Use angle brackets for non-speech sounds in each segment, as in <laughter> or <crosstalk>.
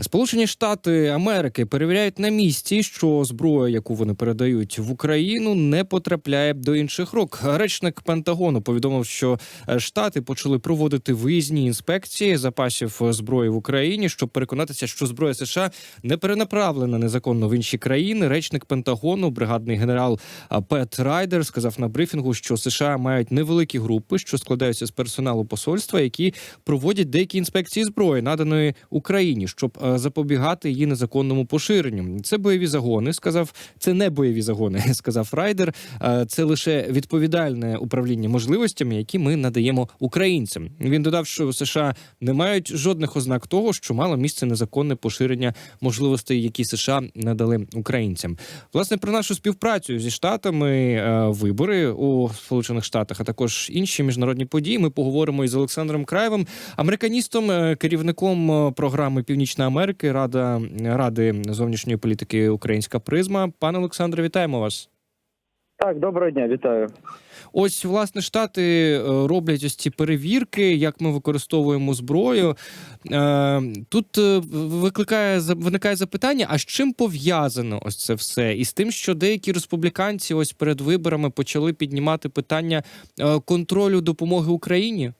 Сполучені Штати Америки перевіряють на місці, що зброя, яку вони передають в Україну, не потрапляє до інших рук. Речник Пентагону повідомив, що е, штати почали проводити виїзні інспекції запасів зброї в Україні, щоб переконатися, що зброя США не перенаправлена незаконно в інші країни. Речник Пентагону, бригадний генерал Пет Райдер, сказав на брифінгу, що США мають невеликі групи, що складаються з персоналу посольства, які проводять деякі інспекції зброї, наданої Україні, щоб е, запобігати її незаконному поширенню. Це бойові загони. Сказав, це не бойові загони, <laughs> сказав Райдер. Е, Це лише відповідальне управління можливостями, які ми надаємо українцям. Він додав, що США не мають жодних ознак того, що мало місце незаконне поширення можливостей, які США надали українцям. Власне про нашу співпрацю зі штатами, е, вибори у Сполучених Штатах, а також інші міжнародні події. Ми поговоримо із Олександром Краєвим, американістом, е, керівником е, програми Північна Америки, Рада Ради зовнішньої політики Українська призма. Пане Олександре, вітаємо вас. Так, доброго дня, вітаю. Ось власне штати е, роблять ось ці перевірки, як ми використовуємо зброю. Е, Тут е, викликає виникає запитання: а з чим пов'язано ось це все? І з тим, що деякі республіканці ось перед виборами почали піднімати питання контролю допомоги Україні?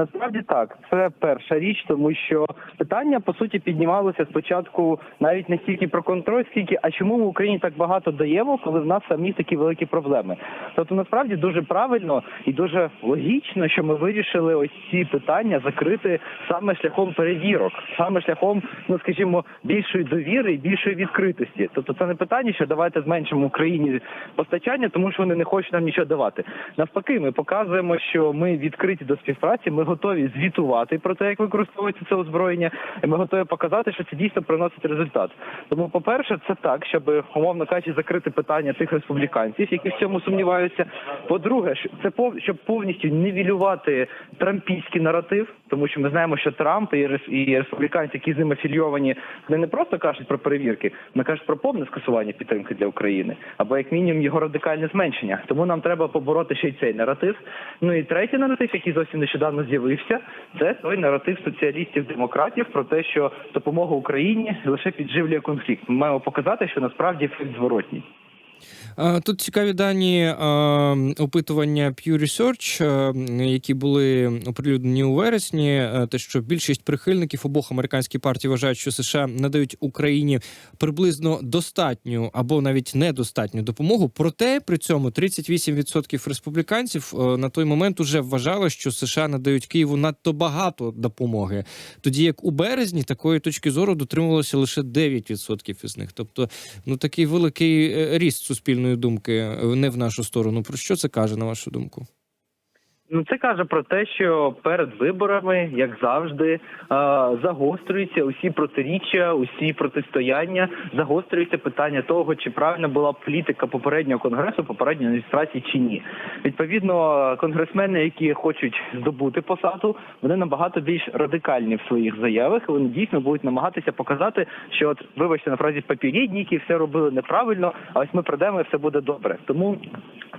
Насправді так, це перша річ, тому що питання по суті піднімалося спочатку навіть не стільки про контроль, скільки а чому ми Україні так багато даємо, коли в нас самі такі великі проблеми. Тобто насправді дуже правильно і дуже логічно, що ми вирішили ось ці питання закрити саме шляхом перевірок, саме шляхом, ну скажімо, більшої довіри і більшої відкритості. Тобто, це не питання, що давайте зменшимо Україні постачання, тому що вони не хочуть нам нічого давати. Навпаки, ми показуємо, що ми відкриті до співпраці. Ми готові звітувати про те, як використовується це озброєння, і ми готові показати, що це дійсно приносить результат. Тому, по-перше, це так, щоб умовно кажучи, закрити питання тих республіканців, які в цьому сумніваються. По-друге, це щоб повністю нівелювати трампійський наратив, тому що ми знаємо, що Трамп і рес- і республіканці, які з ним афільйовані, вони не просто кажуть про перевірки, вони кажуть про повне скасування підтримки для України, або як мінімум його радикальне зменшення. Тому нам треба побороти ще й цей наратив. Ну і третій наратив, який зовсім нещодавно з'явився, це той наратив соціалістів-демократів про те, що допомога Україні лише підживлює конфлікт. Ми маємо показати, що насправді ефект зворотній. Тут цікаві дані опитування Pew Research, які були оприлюднені у вересні. Те, що більшість прихильників обох американських партій вважають, що США надають Україні приблизно достатню або навіть недостатню допомогу. Проте при цьому 38% республіканців на той момент уже вважали, що США надають Києву надто багато допомоги. Тоді як у березні такої точки зору дотримувалося лише 9% із них. Тобто, ну такий великий е, ріст суспільної думки е, не в нашу сторону. Про що це каже на вашу думку? Ну, це каже про те, що перед виборами, як завжди, е, загострюються усі протиріччя, усі протистояння, загострюється питання того, чи правильна була політика попереднього конгресу, попередньої адміністрації чи ні. Відповідно, конгресмени, які хочуть здобути посаду, вони набагато більш радикальні в своїх заявах. Вони дійсно будуть намагатися показати, що от вибачте на фразі попередники все робили неправильно, а ось ми прийдемо і все буде добре. Тому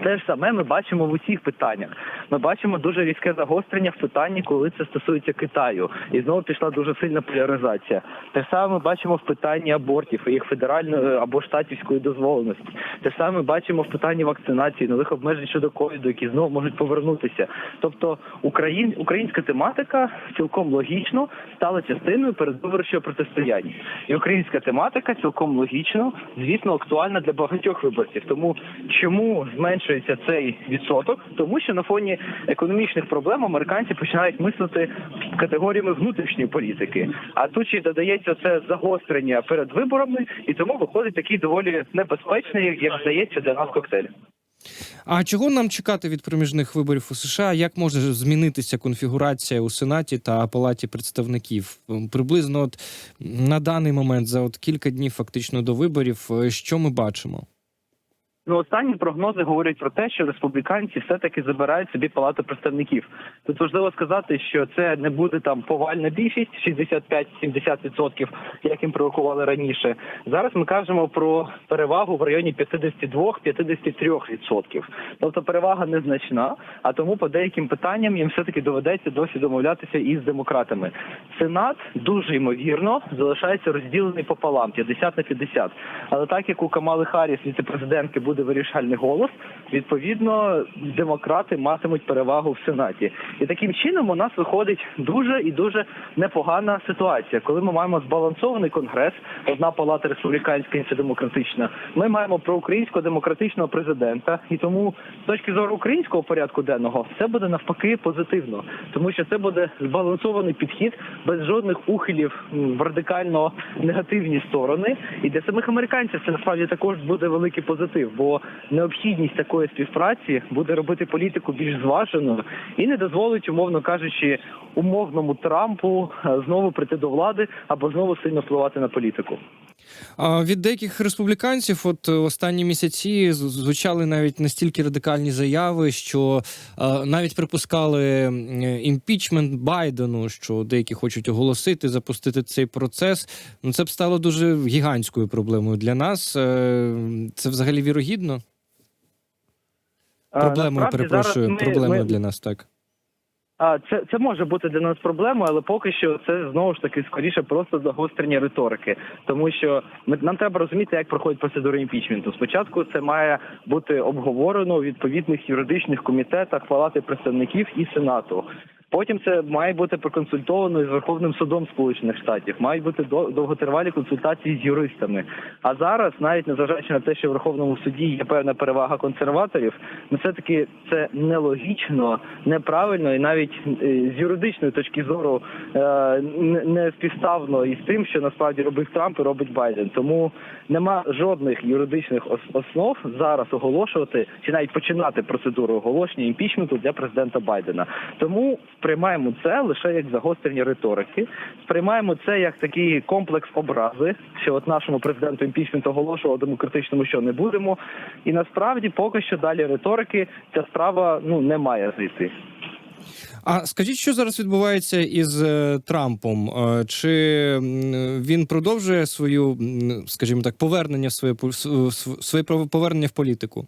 те ж саме ми бачимо в усіх питаннях. Ми бачимо дуже різке загострення в питанні, коли це стосується Китаю, і знову пішла дуже сильна поляризація. Те саме бачимо в питанні абортів їх федеральної або штатівської дозволеності. Те саме бачимо в питанні вакцинації, нових обмежень щодо ковіду, які знову можуть повернутися. Тобто Україн, українська тематика цілком логічно стала частиною передвиборчого протистояння. І українська тематика цілком логічно, звісно, актуальна для багатьох виборців. Тому чому зменшується цей відсоток? Тому що на фоні економічних проблем американці починають мислити категоріями внутрішньої політики. А тут ще додається це загострення перед виборами, і тому виходить такий доволі небезпечний, як здається, для нас коктейль. А чого нам чекати від проміжних виборів у США? Як може змінитися конфігурація у Сенаті та Палаті представників? Приблизно от на даний момент, за от кілька днів фактично до виборів, е, що ми бачимо? Ну, останні прогнози говорять про те, що республіканці все-таки забирають собі палату представників. Тут важливо сказати, що це не буде там повальна більшість 65-70%, як їм пророкували раніше. Зараз ми кажемо про перевагу в районі 52-53%. Тобто перевага незначна, а тому по деяким питанням їм все-таки доведеться досі домовлятися із демократами. Сенат дуже ймовірно залишається розділений пополам 50 на 50. Але так як у Камали Харріс, віцепрезидентки, буде вирішальний голос, відповідно демократи матимуть перевагу в сенаті. І таким чином у нас виходить дуже і дуже непогана ситуація, коли ми маємо збалансований конгрес, одна палата республіканська, інша демократична. Ми маємо проукраїнського демократичного президента, і тому з точки зору українського порядку денного все буде навпаки позитивно, тому що це буде збалансований підхід без жодних ухилів в радикально негативні сторони. І для самих американців це насправді також буде великий позитив, бо необхідність такої співпраці буде робити політику більш зваженою і не дозволить, умовно кажучи, умовному Трампу е, знову прийти до влади або знову сильно впливати на політику. Від деяких республіканців, от е, останні місяці звучали навіть настільки радикальні заяви, що е, навіть припускали імпічмент Байдену, що деякі хочуть оголосити, запустити цей процес. Ну це б стало дуже гігантською проблемою для нас. Е, Це взагалі вірогідно. Проблемою перепрошую. Проблемою для нас так. Це це може бути для нас проблемою, але поки що це знову ж таки скоріше просто загострення риторики, тому що ми нам треба розуміти, як проходить процедура імпічменту. Спочатку це має бути обговорено у відповідних юридичних комітетах Палати представників і Сенату. Потім це має бути проконсультовано із Верховним судом Сполучених Штатів. Мають бути до- довготривалі консультації з юристами. А зараз, навіть незважаючи на те, що в Верховному суді є певна перевага консерваторів, ну все таки це нелогічно, неправильно і навіть е, з юридичної точки зору е, не- співставно із тим, що насправді робив Трамп і робить Байден. Тому нема жодних юридичних ос- основ зараз оголошувати чи навіть починати процедуру оголошення імпічменту для президента Байдена. Тому сприймаємо це лише як загострення риторики. Сприймаємо це як такий комплекс образи, що от нашому президенту імпічмент оголошував демократичному, що не будемо. І насправді поки що далі риторики ця справа ну не має зайти. А скажіть, що зараз відбувається із е, Трампом? Е, Чи він продовжує свою, скажімо так, повернення в своє своє повернення в політику?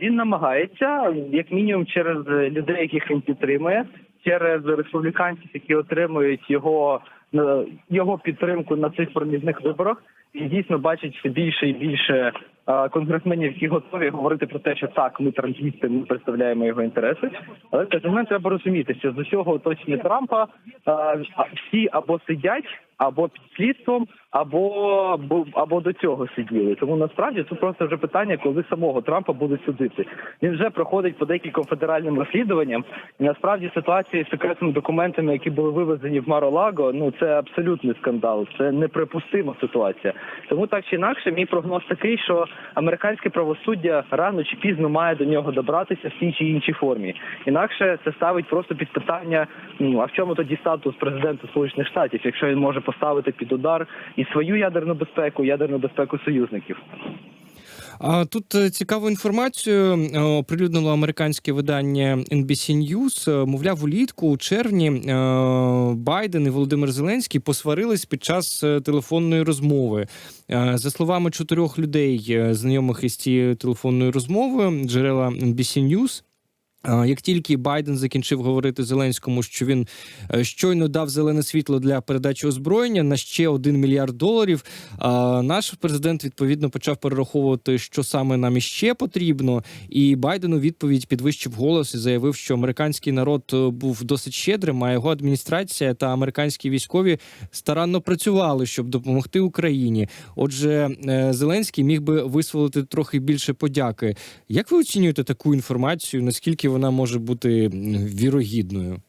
Він намагається, як мінімум, через людей, яких він підтримує, через республіканців, які отримують його е, його підтримку на цих проміжних виборах. Він дійсно бачить більше і більше е, конгресменів, які готові говорити про те, що так, ми трампісти, ми представляємо його інтереси. Але в момент треба розуміти, що з усього оточення Трампа е, всі або сидять, або під слідством, або, або до цього сиділи. Тому насправді тут просто вже питання, коли самого Трампа будуть судити. Він вже проходить по декільком федеральним розслідуванням. І насправді ситуація з секретними документами, які були вивезені в Маро-Лаго, ну це абсолютний скандал. Це неприпустима ситуація. Тому так чи інакше, мій прогноз такий, що американське правосуддя рано чи пізно має до нього добратися в тій чи іншій формі. Інакше це ставить просто під питання: ну а в чому тоді статус президента Сполучених Штатів, якщо він може поставити під удар і свою ядерну безпеку, ядерну безпеку союзників. А тут е, цікаву інформацію е, оприлюднило американське видання NBC News. Е, Мовляв, улітку у червні Байден і Володимир Зеленський посварились під час телефонної розмови. За словами чотирьох людей, знайомих із цією телефонною розмовою, джерела NBC News, як тільки Байден закінчив говорити Зеленському, що він е, щойно дав зелене світло для передачі озброєння на ще один мільярд доларів, наш президент відповідно почав перераховувати, що саме нам іще потрібно. І Байден у відповідь підвищив голос і заявив, що американський народ е, був досить щедрим, а його адміністрація та американські військові старанно працювали, щоб допомогти Україні. Отже, е, Зеленський міг би висловити трохи більше подяки. Як ви оцінюєте таку інформацію? Наскільки вона може бути вірогідною?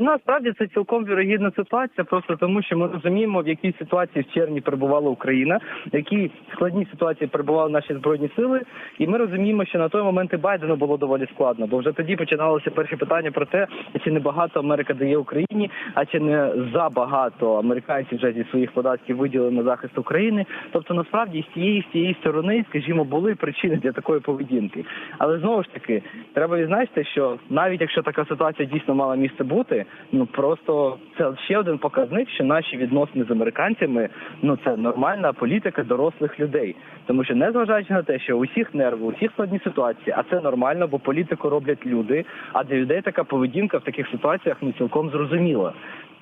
Насправді це цілком вірогідна ситуація, просто тому, що ми розуміємо, в якій ситуації в червні перебувала Україна, в якій складній ситуації перебували наші збройні сили, і ми розуміємо, що на той момент і Байдену було доволі складно, бо вже тоді починалося перші питання про те, чи не багато Америка дає Україні, а чи не забагато американців вже зі своїх податків виділили на захист України. Тобто, насправді з цієї з цієї сторони, скажімо, були причини для такої поведінки. Але знову ж таки, треба відзначити, що навіть якщо така ситуація дійсно мала місце бути, ну просто це ще один показник, що наші відносини з американцями ну це нормальна політика дорослих людей. Тому що незважаючи на те, що усіх нерви, у всіх складні ситуації, а це нормально, бо політику роблять люди. А для людей така поведінка в таких ситуаціях ну цілком зрозуміла.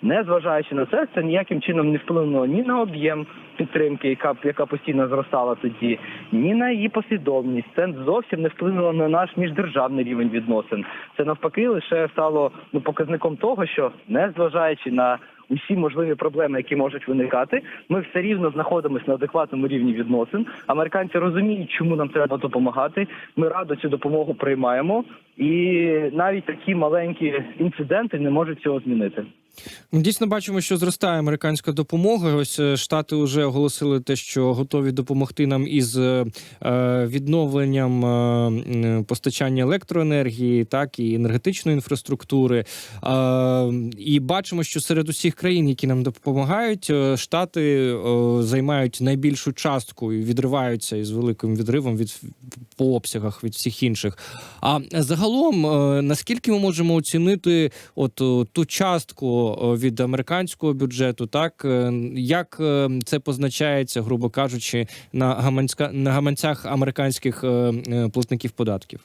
Незважаючи на це, це ніяким чином не вплинуло ні на об'єм підтримки, яка яка постійно зростала тоді, ні на її послідовність. Це зовсім не вплинуло на наш міждержавний рівень відносин. Це навпаки лише стало ну показником того, що незважаючи на усі можливі проблеми, які можуть виникати, ми все рівно знаходимося на адекватному рівні відносин. Американці розуміють, чому нам треба допомагати. Ми радо цю допомогу приймаємо, і навіть такі маленькі інциденти не можуть цього змінити. Ми Дійсно бачимо, що зростає американська допомога. Ось е, штати вже оголосили те, що готові допомогти нам із е, е, відновленням постачання електроенергії, так і енергетичної інфраструктури. І бачимо, що серед усіх країн, які нам допомагають, штати займають найбільшу частку і відриваються із великим відривом від по обсягах від всіх інших. А загалом, е, наскільки ми можемо оцінити от ту частку від американського бюджету, так е, як е, це позначається, грубо кажучи, на гаманська на гаманцях американських е, е, платників податків?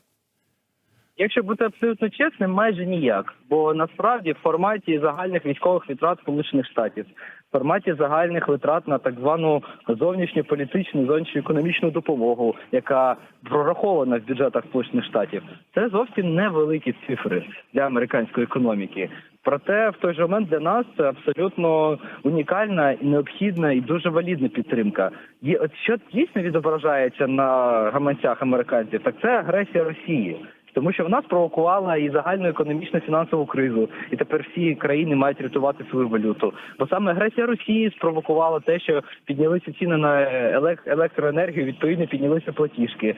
Якщо бути абсолютно чесним, майже ніяк. Бо насправді в форматі загальних військових витрат Сполучених Штатів, форматі загальних витрат на так звану зовнішньополітичну, зовнішньоекономічну допомогу, яка прорахована в бюджетах Сполучених Штатів, це зовсім невеликі цифри для американської економіки. Проте в той же момент для нас це абсолютно унікальна і необхідна і дуже валідна підтримка. Є от що дійсно відображається на гаманцях американців, так це агресія Росії. Тому що вона спровокувала і загальну економічну фінансову кризу, і тепер всі країни мають рятувати свою валюту. Бо саме агресія Росії спровокувала те, що піднялися ціни на елек- електроенергію, відповідно піднялися платіжки.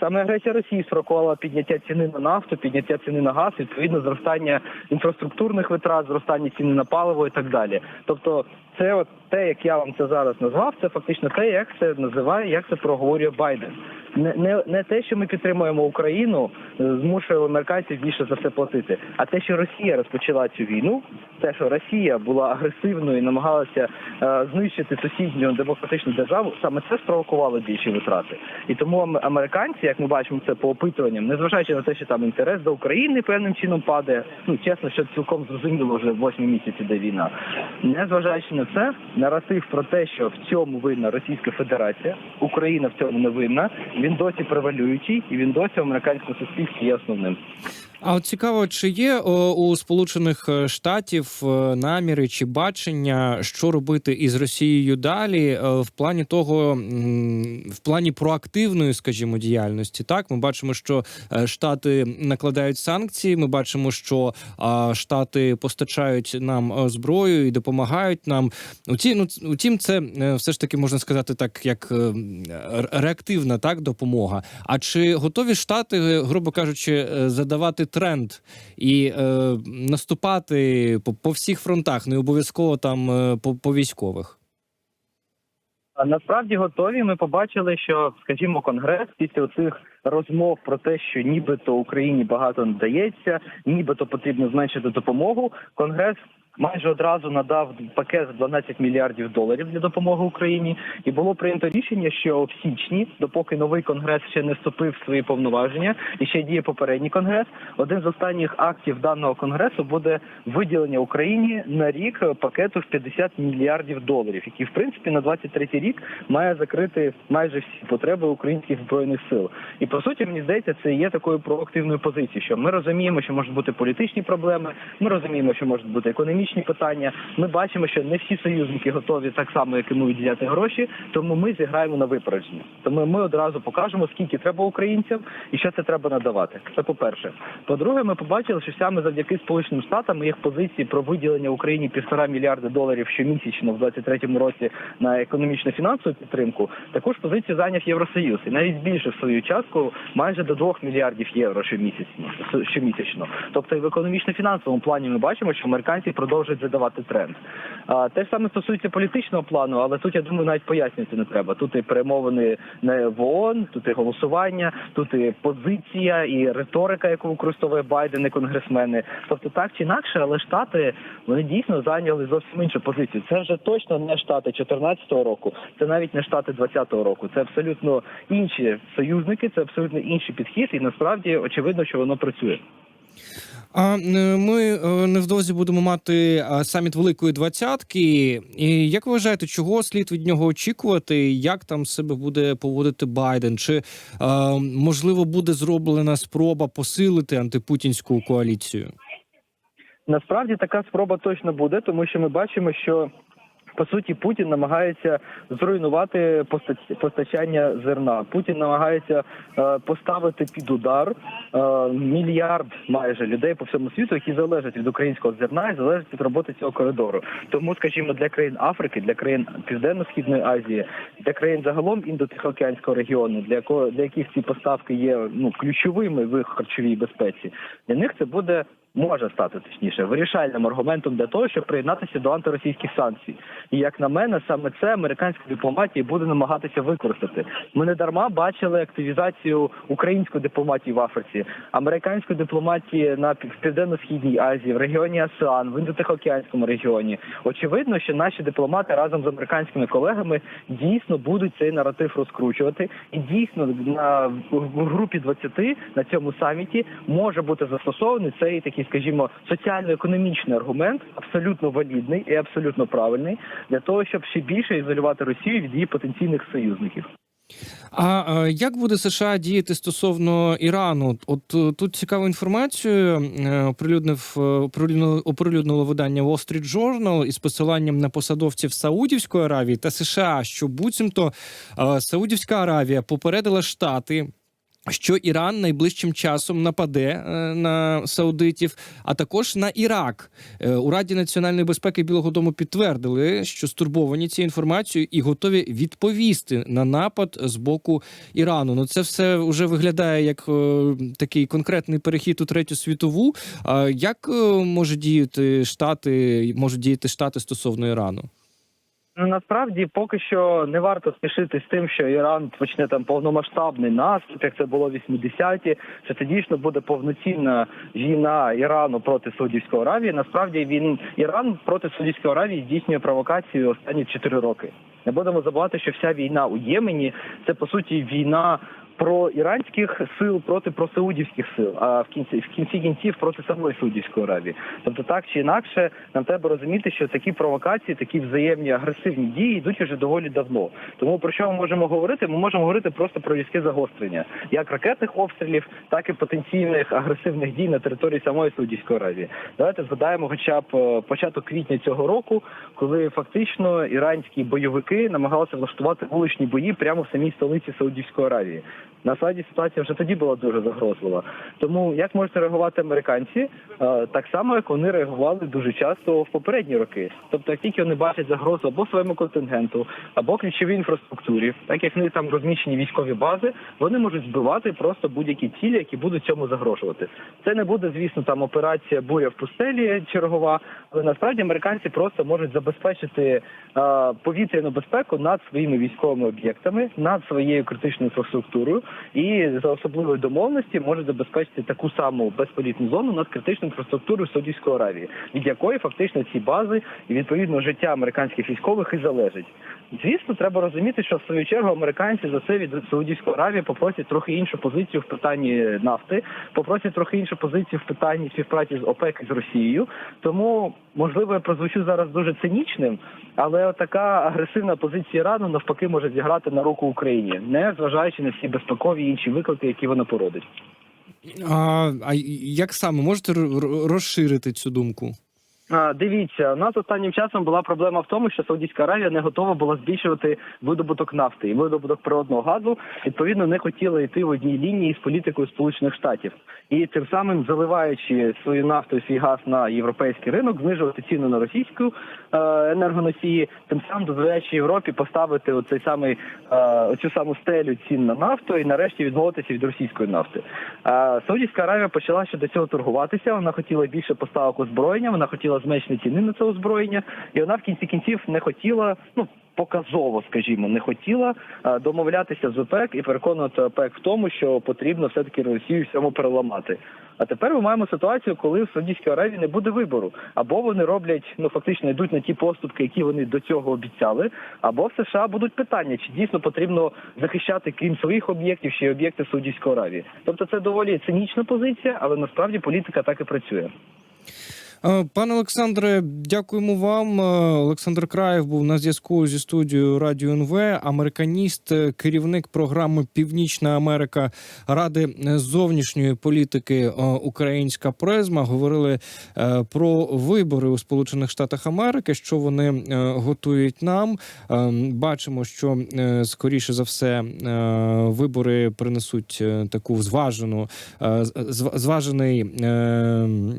Саме агресія Росії спровокувала підняття ціни на нафту, підняття ціни на газ, відповідно зростання інфраструктурних витрат, зростання ціни на паливо і так далі. Тобто, це от те, як я вам це зараз назвав, це фактично те, як це називає, як це проговорює Байден. Не, не, не те, що ми підтримуємо Україну, е, змушує американців більше за все платити, а те, що Росія розпочала цю війну, те, що Росія була агресивною і намагалася е, знищити сусідню демократичну державу, саме це спровокувало більші витрати. І тому американці, як ми бачимо це по опитуванням, незважаючи на те, що там інтерес до України певним чином падає, ну чесно, що цілком зрозуміло вже восьмі місяці де війна. Незважаючи на це, наратив про те, що в цьому винна Російська Федерація, Україна в цьому не винна. Він досі превалюючий, і він досі в американському суспільстві є основним. А от цікаво, чи є у Сполучених е, Штатів е, наміри чи бачення, що робити із Росією далі, е, в плані того, в плані проактивної, скажімо, діяльності? Так, ми бачимо, що штати накладають санкції. Ми бачимо, що штати постачають нам зброю і допомагають нам. Уті, ну, утім, це все ж таки можна сказати так, як реактивна так допомога. А чи готові штати, грубо кажучи, задавати тренд і е, наступати по, по всіх фронтах, не обов'язково там е, по, по військових? Насправді готові. Ми побачили, що, скажімо, конгрес після цих розмов про те, що нібито Україні багато не дається, нібито потрібно зменшити допомогу. Конгрес майже одразу надав пакет з 12 мільярдів доларів для допомоги Україні, і було прийнято рішення, що в січні, допоки новий конгрес ще не вступив в свої повноваження, і ще діє попередній конгрес. Один з останніх актів даного конгресу буде виділення Україні на рік пакету в 50 мільярдів доларів, який в принципі на 23 рік має закрити майже всі потреби українських збройних сил. І по суті, мені здається, це є такою проактивною позицією, що ми розуміємо, що можуть бути політичні проблеми, ми розуміємо, що можуть бути економічні економічні питання. Ми бачимо, що не всі союзники готові так само, як і ми відділяти гроші. Тому ми зіграємо на випередження. Тому ми одразу покажемо, скільки треба українцям і що це треба надавати. Це по перше. По-друге, ми побачили, що саме завдяки Сполученим Штатам їх позиції про виділення Україні півтора мільярда доларів щомісячно в 23-му році на економічно фінансову підтримку. Також позицію зайняв Євросоюз і навіть збільшив свою частку майже до 2 мільярдів євро щомісячно. щомісячно. Тобто і в економічно-фінансовому плані ми бачимо, що американці продовжують задавати тренд. А те ж саме стосується політичного плану, але тут я думаю, навіть пояснювати не треба. Тут і перемовини не в ООН, тут і голосування, тут і позиція, і риторика, яку використовує Байден і конгресмени. Тобто так чи інакше, але штати вони дійсно зайняли зовсім іншу позицію. Це вже точно не штати 14-го року, це навіть не штати 20-го року. Це абсолютно інші союзники, це абсолютно інший підхід, і насправді очевидно, що воно працює. А е, ми е, невдовзі будемо мати е, саміт Великої двадцятки. І як ви вважаєте, чого слід від нього очікувати? Як там себе буде поводити Байден? Чи можливо буде зроблена спроба посилити антипутінську коаліцію? Насправді така спроба точно буде, тому що ми бачимо, що по суті Путін намагається зруйнувати поста- постачання зерна. Путін намагається е, поставити під удар е, мільярд майже людей по всьому світу, які залежать від українського зерна і залежать від роботи цього коридору. Тому, скажімо, для країн Африки, для країн Південно-східної Азії, для країн загалом індотихоокеанського регіону, для якого для яких ці поставки є ну ключовими в харчовій безпеці, для них це буде. Може стати точніше вирішальним аргументом для того, щоб приєднатися до антиросійських санкцій. І як на мене, саме це американська дипломатія буде намагатися використати. Ми не дарма бачили активізацію української дипломатії в Африці, американської дипломатії на південно-східній Азії, в регіоні АСЕАН, в індотихоокеанському регіоні. Очевидно, що наші дипломати разом з американськими колегами дійсно будуть цей наратив розкручувати, і дійсно на в групі 20 на цьому саміті може бути застосований цей такий, скажімо, соціально-економічний аргумент, абсолютно валідний і абсолютно правильний для того, щоб ще більше ізолювати Росію від її потенційних союзників. А е, як буде США діяти стосовно Ірану? От е, тут цікаву інформацію е, оприлюднив оприлюднило видання Wall Street Journal із посиланням на посадовців Саудівської Аравії та США, що буцімто Саудівська Аравія попередила штати. Що Іран найближчим часом нападе е, на саудитів, а також на Ірак Е, у Раді національної безпеки Білого Дому підтвердили, що стурбовані цією інформацією і готові відповісти на напад з боку Ірану. Ну це все вже виглядає як е, такий конкретний перехід у третю світову. А як може діяти штати, можуть діяти штати стосовно Ірану? Ну, насправді поки що не варто спішити з тим, що Іран почне там повномасштабний наступ, як це було в 80-ті, що це дійсно буде повноцінна війна Ірану проти Саудівської Аравії. Насправді він Іран проти Саудівської Аравії здійснює провокацію останні 4 роки. Не будемо забувати, що вся війна у Ємені це по суті війна. Про іранських сил проти просаудівських сил, а в кінці в кінці кінців проти самої Саудівської Аравії. Тобто, так чи інакше, нам треба розуміти, що такі провокації, такі взаємні агресивні дії йдуть уже доволі давно. Тому про що ми можемо говорити? Ми можемо говорити просто про різке загострення, як ракетних обстрілів, так і потенційних агресивних дій на території самої Саудівської Аравії. Давайте згадаємо, хоча б е, початок квітня цього року, коли фактично іранські бойовики намагалися влаштувати вуличні бої прямо в самій столиці Саудівської Аравії. Насправді ситуація вже тоді була дуже загрозлива. Тому як можуть реагувати американці, Е, так само як вони реагували дуже часто в попередні роки. Тобто, як тільки вони бачать загрозу або своєму контингенту, або ключовій інфраструктурі, так як в них там розміщені військові бази, вони можуть збивати просто будь-які цілі, які будуть цьому загрожувати. Це не буде, звісно, там операція буря в пустелі чергова, але насправді американці просто можуть забезпечити е, повітряну безпеку над своїми військовими об'єктами, над своєю критичною інфраструктурою, і за особливої домовленості може забезпечити таку саму безполітну зону над критичною інфраструктурою Саудівської Аравії, від якої фактично ці бази і відповідно життя американських військових і залежить. Звісно, треба розуміти, що в свою чергу американці за це від Саудівської Аравії попросять трохи іншу позицію в питанні нафти, попросять трохи іншу позицію в питанні співпраці з ОПЕК і з Росією. Тому можливо я прозвучу зараз дуже цинічним, але така агресивна позиція Ірану навпаки може зіграти на руку Україні, не зважаючи на всі безпекові і інші виклики, які вона породить. А, а як саме можете розширити цю думку? Дивіться, у нас останнім часом була проблема в тому, що Саудівська Аравія не готова була збільшувати видобуток нафти і видобуток природного газу. Відповідно, не хотіла йти в одній лінії з політикою Сполучених Штатів і тим самим заливаючи свою нафту і свій газ на європейський ринок, знижувати ціну на російську е, енергоносії, тим самим дозволяючи Європі поставити оцей самий е, оцю саму стелю цін на нафту і нарешті відмовитися від російської нафти. Е, Саудівська Аравія почала щодо цього торгуватися. Вона хотіла більше поставок озброєння, вона хотіла зменшити ціни на це озброєння, і вона в кінці кінців не хотіла, ну показово, скажімо, не хотіла е, домовлятися з ОПЕК і переконувати ОПЕК в тому, що потрібно все таки Росію всьому переламати. А тепер ми маємо ситуацію, коли в Саудівській Аравії не буде вибору, або вони роблять ну фактично йдуть на ті поступки, які вони до цього обіцяли, або в США будуть питання, чи дійсно потрібно захищати крім своїх об'єктів ще й об'єкти Саудівської Аравії. Тобто це доволі цинічна позиція, але насправді політика так і працює. Е, Пане Олександре, дякуємо вам. Е, Олександр Краєв був на зв'язку зі студією Радіо НВ, американіст, е, керівник програми Північна Америка Ради зовнішньої політики Українська призма. Говорили про вибори у Сполучених Штатах Америки, що вони готують нам. Бачимо, що скоріше за все вибори принесуть таку зважену зважений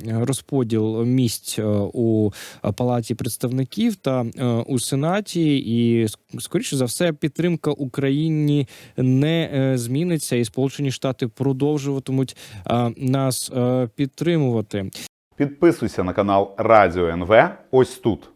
розподіл місць е, у палаті представників та е, у сенаті, і скоріше за все підтримка Україні не е, зміниться, і Сполучені Штати продовжуватимуть е, нас е, підтримувати. Підписуйся на канал Радіо НВ ось тут.